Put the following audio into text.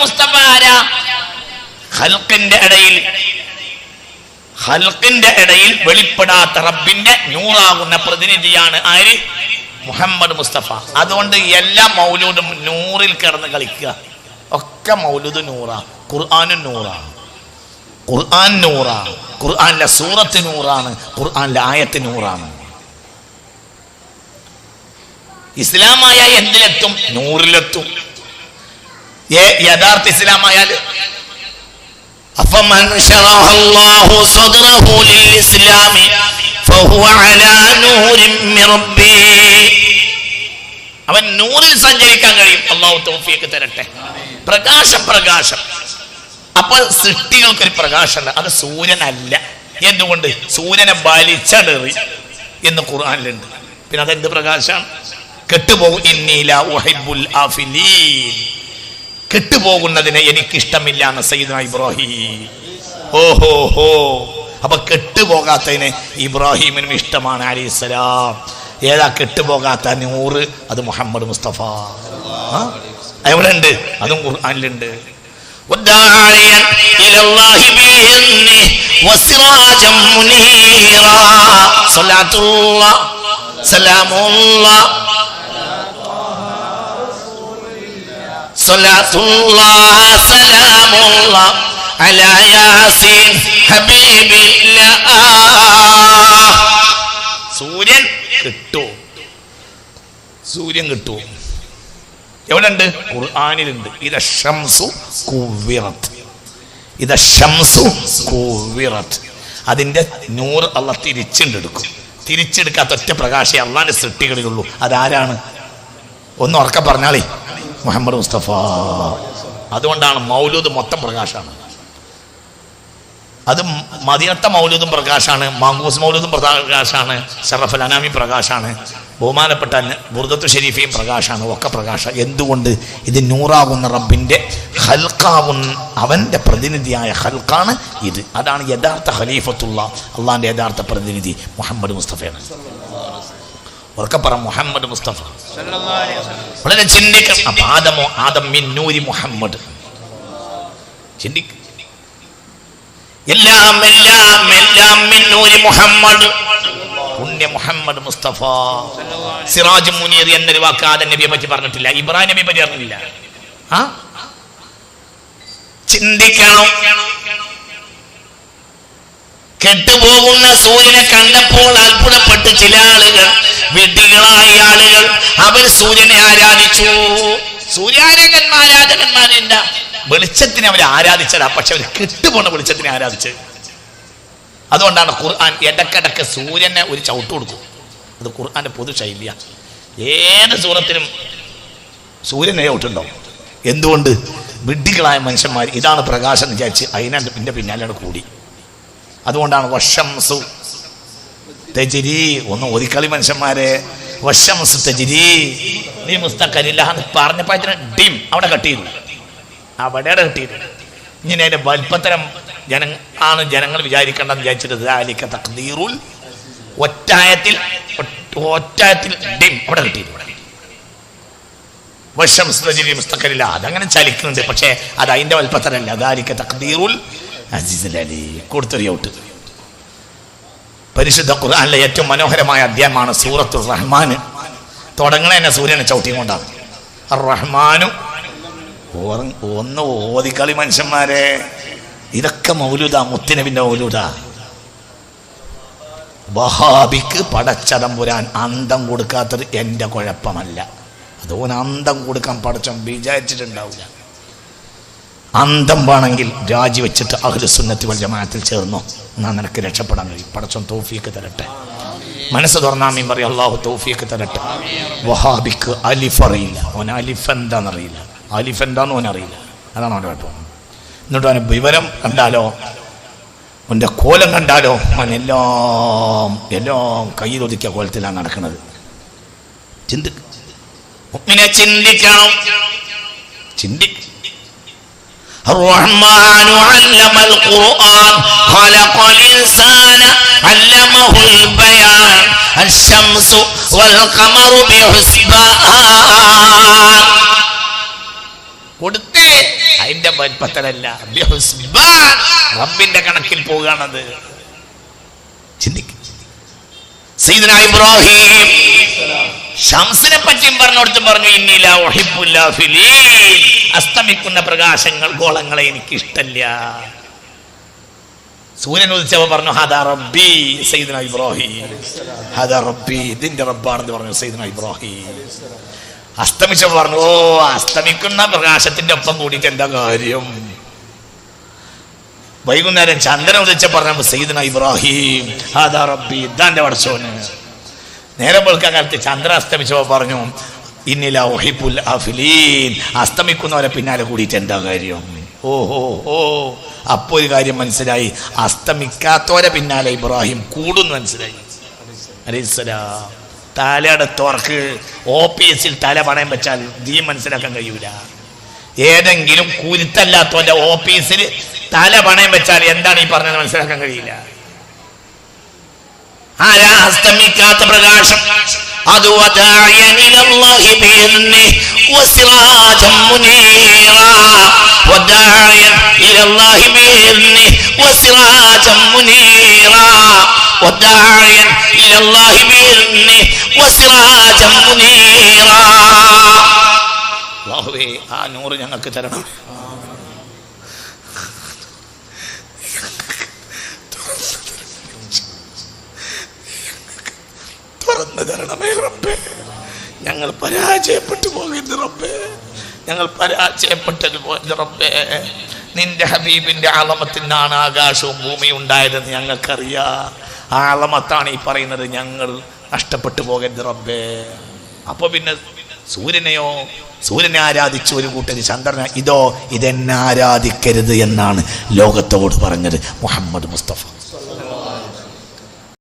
മുസ്തഫ ആരാ? ഹൽക്കിന്റെ ഇടയിൽ. ഹൽക്കിന്റെ ഇടയിൽ വെളിപ്പെടാത്ത റബ്ബിന്റെ നൂറാകുന്ന പ്രതിനിധിയാണ് ആര്? മുഹമ്മദ് മുസ്തഫ. അതുകൊണ്ട് എല്ലാ മൗലൂദും നൂറിൽ കിടന്ന് കളിക്കുക. ഒക്കെ മൗലൂദ് നൂറാ ഖുർആാനും നൂറാ. ഖുർആൻ നൂറാ ഖുർആാനിലെ സൂറത്ത് നൂറാണ് ഖുർആാനിലെ ആയത്ത് നൂറാണ്. ഇസ്ലാമായ എന്തിലെത്തും? നൂറിലെത്തും. ഏ യഥാർത്ഥ ഇസ്ലാമായാൽ أفمن شرح الله صدره للإسلام فهو على نور من ربه അവൻ നൂറിൽ സഞ്ചരിക്കാൻ കഴിയും അള്ളാഹു തൗഫീക്ക് തരട്ടെ പ്രകാശം പ്രകാശം അപ്പൊ സൃഷ്ടികൾക്കൊരു പ്രകാശമുണ്ട് അത് സൂര്യനല്ല എന്തുകൊണ്ട് സൂര്യനെ ബലിച്ചടറി എന്ന് ഖുർആനിലുണ്ട് പിന്നെ അതെന്ത് പ്രകാശമാണ് കെട്ടുപോകും ഇന്നീല ഉഹിബ്ബുൽ ആഫിലീൻ കെട്ടുപോകുന്നതിനെ എനിക്കിഷ്ടമില്ല എന്ന് സയ്യിദ് ഇബ്രാഹിം. ഓഹോ ഹോ അപ്പൊ കെട്ടുപോകാത്തതിനെ ഇബ്രാഹിമിനും ഇഷ്ടമാണ് അലിസ്ലാം ഏതാ കെട്ടുപോകാത്ത നൂറ്? അത് മുഹമ്മദ് മുസ്തഫ. എവിടെ ഉണ്ട് അതും ഖുർആാനിലുണ്ട്. സലാമുള്ള സൂര്യൻ കിട്ടൂ. സൂര്യൻ കിട്ടൂ. എവിടെ ഉണ്ട് ഖുർആാനിലുണ്ട്. ഇത് ശംസു കുവിറത്ത് ഇത് ശംസു കുവിറത്ത് അതിന്റെ നൂറ് അള്ള തിരിച്ചുണ്ടെടുക്കും തിരിച്ചെടുക്കാത്ത ഒറ്റ പ്രകാശേ അള്ളാന്റെ സൃഷ്ടികളിലുള്ളൂ. അതാരാണ്? ഒന്ന് ഉറക്കം പറഞ്ഞാളേ. മുഹമ്മദ് മുസ്തഫ. അതുകൊണ്ടാണ് മൗലൂദ് മൊത്തം പ്രകാശമാണ്. അത് മദീനത്തെ മൗലൂദും പ്രകാശാണ് മാങ്കൂസ് മൗലൂദും പ്രകാശാണ് ഷറഫൽ അനാമി പ്രകാശാണ് ബഹുമാനപ്പെട്ട ബുർദത്തു ഷെരീഫിയും പ്രകാശാണ് ഒക്കെ പ്രകാശ. എന്തുകൊണ്ട് ഇത് നൂറാകുന്ന റബ്ബിന്റെ ഹൽക്കാവുന്ന അവന്റെ പ്രതിനിധിയായ ഹൽക്കാണ് ഇത്. അതാണ് യഥാർത്ഥ ഖലീഫത്തുള്ള അള്ളാന്റെ യഥാർത്ഥ പ്രതിനിധി മുഹമ്മദ് മുസ്തഫയാണ്. ഉറക്കപ്പറ മുഹമ്മദ് മുസ്തഫ. വളരെ ചിന്തിക്കണം. ആദമോ ആദം മിൻ നൂരി മുഹമ്മദ്. ചിന്തിക്ക. എല്ലാം എല്ലാം എല്ലാം മിന്നൂരി മുഹമ്മദ്. പുണ്യ മുഹമ്മദ് മുസ്തഫ. സിറാജ് മുനീർ എന്നൊരു വാക്ക് ആദം നബിയെ പറ്റി പറഞ്ഞിട്ടില്ല. ഇബ്രാഹിം നബിയെ പറ്റി പറഞ്ഞില്ല ആ? ചിന്തിക്കണം. കെട്ടുപോകുന്ന സൂര്യനെ കണ്ടപ്പോൾ അത്ഭുതപ്പെട്ട് ചില ആളുകൾ വിഡ്ഢികളായ ആളുകൾ. അവർ സൂര്യനെ ആരാധിച്ചു. സൂര്യാരാധകന്മാരാധകന്മാരുണ്ട വെളിച്ചത്തിനെ അവർ ആരാധിച്ചതാ. പക്ഷെ അവർ കെട്ടുപോണ വെളിച്ചത്തിനെ ആരാധിച്ച് അതുകൊണ്ടാണ് ഖുർആൻ ഇടക്കിടക്ക് സൂര്യനെ ഒരു ചവിട്ട് കൊടുക്കും. അത് ഖുർആന്റെ പൊതു ശൈലിയ. ഏത് സൂറത്തിനും സൂര്യനെ ചവിട്ടുണ്ടോ എന്തുകൊണ്ട്? വിഡ്ഢികളായ മനുഷ്യന്മാർ ഇതാണ് പ്രകാശം എന്ന് വിചാരിച്ച് അതിനെ പിന്നെ പിന്നാലെയാണ് കൂടി. അതുകൊണ്ടാണ് വർഷം സു തെജിരി ഒന്ന് ഒരിക്കളി മനുഷ്യന്മാരെ. നീ മുസ്തഖലില്ല എന്ന് പറഞ്ഞപ്പോ ഇതിന് ഡിം അവിടെ കട്ട് ചെയ്തു. അവിടെയാണ് കട്ട് ചെയ്തു ഇങ്ങനെ അതിന്റെ വൽപ്പത്തരം ജന ആണ് ജനങ്ങൾ വിചാരിക്കേണ്ടെന്ന് വിചാരിച്ചിട്ട് ദാലിക തഖ്ദീറുൽ ഒറ്റായത്തിൽ ഒറ്റായത്തിൽ ഡിം അവിടെ കട്ട് ചെയ്തു. മുസ്തഖലില്ല അതങ്ങനെ ചലിക്കുന്നുണ്ട്. പക്ഷെ അത് അതിന്റെ വൽപ്പത്തരല്ല അതാലിക്ക തഖ്ദീറുൽ അസീസ് അലി. കൊടുത്തൊരു ഔട്ട്. പരിശുദ്ധ ഖുർആാനിലെ ഏറ്റവും മനോഹരമായ അധ്യായമാണ് സൂറത്തുർ റഹ്മാൻ. തുടങ്ങണ തന്നെ സൂര്യനെ ചവിട്ടിയും കൊണ്ടാണ് റഹ്മാനു ഒന്ന് ഓതിക്കളി മനുഷ്യന്മാരെ. ഇതൊക്കെ മൗലൂദ മുത്തിനബിന്റെ മൗലൂദ. വഹാബിക്ക് പടച്ചതമ്പുരാൻ അന്തം കൊടുക്കാത്തത് എന്റെ കുഴപ്പമല്ല. അതുപോലെ അന്തം കൊടുക്കാൻ പടച്ചം വിചാരിച്ചിട്ടുണ്ടാവില്ല. അന്തം വേണമെങ്കിൽ രാജിവെച്ചിട്ട് അഹ്ലുസുന്നത്തി വൽ ജമാഅത്തിൽ ചേർന്നോ. എന്നാ നിനക്ക് രക്ഷപ്പെടാൻ കഴിയും. പടച്ചോൻ തോഫിയൊക്കെ തരട്ടെ. മനസ്സ് തുറന്നാമീൻ പറയും അള്ളാഹു തോഫിയൊക്കെ തരട്ടെ. വഹാബിക്ക് അലിഫ് അറിയില്ല ഓൻ അലിഫ് എന്താണെന്നറിയില്ല അലിഫ് എന്താന്ന് ഓൻ അറിയില്ല. അതാണ് അവന്റെ കുഴപ്പം. എന്നിട്ട് അവന് വിവരം കണ്ടാലോ? അവന്റെ കോലം കണ്ടാലോ? അവൻ എല്ലാം എല്ലാം കയ്യിലൊതുക്കിയ കോലത്തിലാണ് നടക്കുന്നത്. ചിന്തി. ചിന്തിക്കണം. ചിന്തി. الرحمن علم القرآن خلق الإنسان علمه البيان الشمس والقمر بحسبان കൊടുത്തേ അതിന്റെ വലിപ്പത്തലല്ല ബിഹുസ്ബാൻ. റബ്ബിന്റെ കണക്കിൽ പോവുകയാണത് ചിന്തിക്കും സയ്യിദുനാ ഇബ്രാഹിം ഷംസിനെ പറ്റിയും പറഞ്ഞോടത്തും പറഞ്ഞു ഇന്നില്ല ഒഹിബുല്ല ഫിലീൻ അസ്തമിക്കുന്ന പ്രകാശങ്ങൾ ഗോളങ്ങളെ എനിക്ക് ഇഷ്ടല്ല സൂര്യൻ ഉദിച്ചവ പറഞ്ഞു ഹദാ റബ്ബി സൈദന ഇബ്രാഹിം. ഹദാ റബ്ബി ഇതിന്റെ റബ്ബാണെന്ന് പറഞ്ഞു സൈദന ഇബ്രാഹിം. അസ്തമിച്ചവ പറഞ്ഞു ഓ അസ്തമിക്കുന്ന പ്രകാശത്തിന്റെ ഒപ്പം കൂടിയിട്ട് എന്താ കാര്യം? വൈകുന്നേരം ചന്ദ്രൻ ഉദിച്ച പറഞ്ഞു സൈദന ഇബ്രാഹിം ഹദാ റബ്ബി ഇതാന്റെ വടച്ചോന് നേരം വെളുക്കാൻ കാലത്ത് ചന്ദ്ര അസ്തമിച്ചപ്പോ പറഞ്ഞു അസ്തമിക്കുന്നവരെ പിന്നാലെ കൂടിയിട്ട് എന്താ കാര്യം? ഓഹോ ഓ അപ്പോൾ അപ്പോ ഒരു കാര്യം മനസ്സിലായി. അസ്തമിക്കാത്തവരെ പിന്നാലെ ഇബ്രാഹിം കൂടുന്നു മനസ്സിലായി. അലൈഹിസ്സലാം. തലയുടെ തുറക്ക് ഓഫീസിൽ തല പണയം വെച്ചാൽ ദീ മനസ്സിലാക്കാൻ കഴിയൂല. ഏതെങ്കിലും കുരുത്തല്ലാത്തവന്റെ ഓഫീസിൽ തല പണയം വെച്ചാൽ എന്താണ് ഈ പറഞ്ഞത് മനസ്സിലാക്കാൻ കഴിയില്ല? ആരാ അസ്തമിക്കാത്ത പ്രകാശം? അത് وسراجا منيرا وداعيا إلى الله بإذنه وسراجا منيرا وداعيا إلى الله بإذنه وسراجا منيرا الله ആ നൂറ് ഞങ്ങൾക്ക് തരണം തുറന്നു തരണമേ റബ്ബേ. ഞങ്ങൾ പരാജയപ്പെട്ടു പോകരുത് റബ്ബേ. ഞങ്ങൾ പരാജയപ്പെട്ടത് പോയത് റബ്ബേ. നിന്റെ ഹബീബിന്റെ ആളമത്തിനാണ് ആകാശവും ഭൂമിയും ഉണ്ടായതെന്ന് ഞങ്ങൾക്കറിയാം. ആ ആളമത്താണ് ഈ പറയുന്നത് ഞങ്ങൾ നഷ്ടപ്പെട്ടു പോകരുത് റബ്ബേ. അപ്പൊ പിന്നെ സൂര്യനെയോ സൂര്യനെ ആരാധിച്ച ഒരു കൂട്ടര്? ചന്ദ്രനെ. ഇതോ ഇതെന്നെ ആരാധിക്കരുത് എന്നാണ് ലോകത്തോട് പറഞ്ഞത് മുഹമ്മദ് മുസ്തഫ.